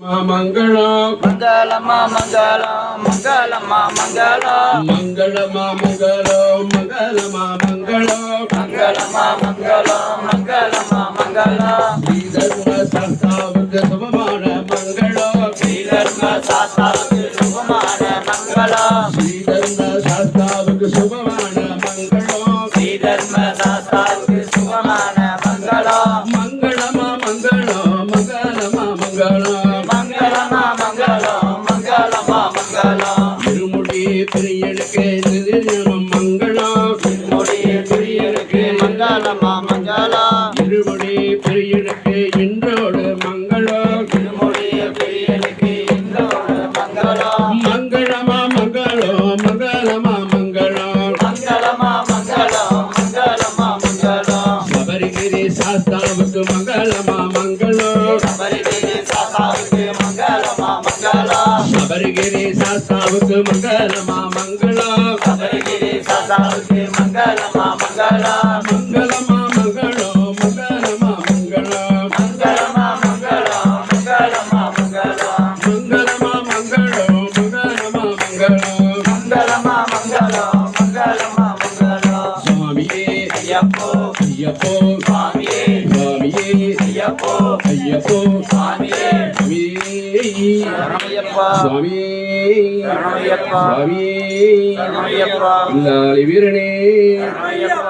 மங்களம் மங்களம்மா மங்களம் மங்களம்மா மங்களம் மங்களமா மங்களம் மங்களமா மங்களம் மங்களம்மா மங்களம் மங்களம்மா மங்களம் ஸ்ரீதர்ம சஸ்தாவுக்கு சுபமான மங்களம் ஸ்ரீதர்ம சாஸ்தாவுக்கு சுகமான மங்களம் ஸ்ரீதர்ம சாஸ்தாவுக்கு சுபமான மங்களம் ஸ்ரீதர்ம சாஸ்தாவுக்கு சபரிகிரி மங்களமா மங்களோ. சபரிகிரி சாஸ்தாவுக்கு மங்களமா மங்களோ. சபரிகிரி சாஸ்தாவுக்கு மங்களமா மங்களம் சபரிகிரி சாஸ்தாவுக்கு மங்களமா மங்களோ மங்களமா மங்களோ. மங்களமா மங்களோ மங்களமா மங்களோ. மங்களமா மங்களோ மங்களமா மங்களோ மங்களமா மங்களோ மங்களமா மங்களோ மங்களமா மங்களம் சுவாமியே ஐயப்போ ஐயப்போ. ஐயப்போ ஐயப்போ சாமியே சுவாமி சுவாமி இல்லாளி வீரனே.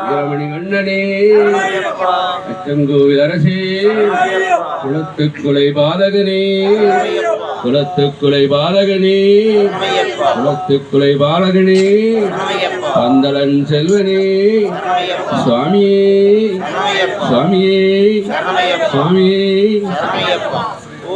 வீரமணி மன்னனே. அச்சங்கோவில் அரசே. குளத்து குலை பாதகனே. குளத்து குலை பாலகனே குளத்து குலை பாலகனே. பந்தலன் செல்வனே. சுவாமியே. சுவாமியே. சுவாமியே.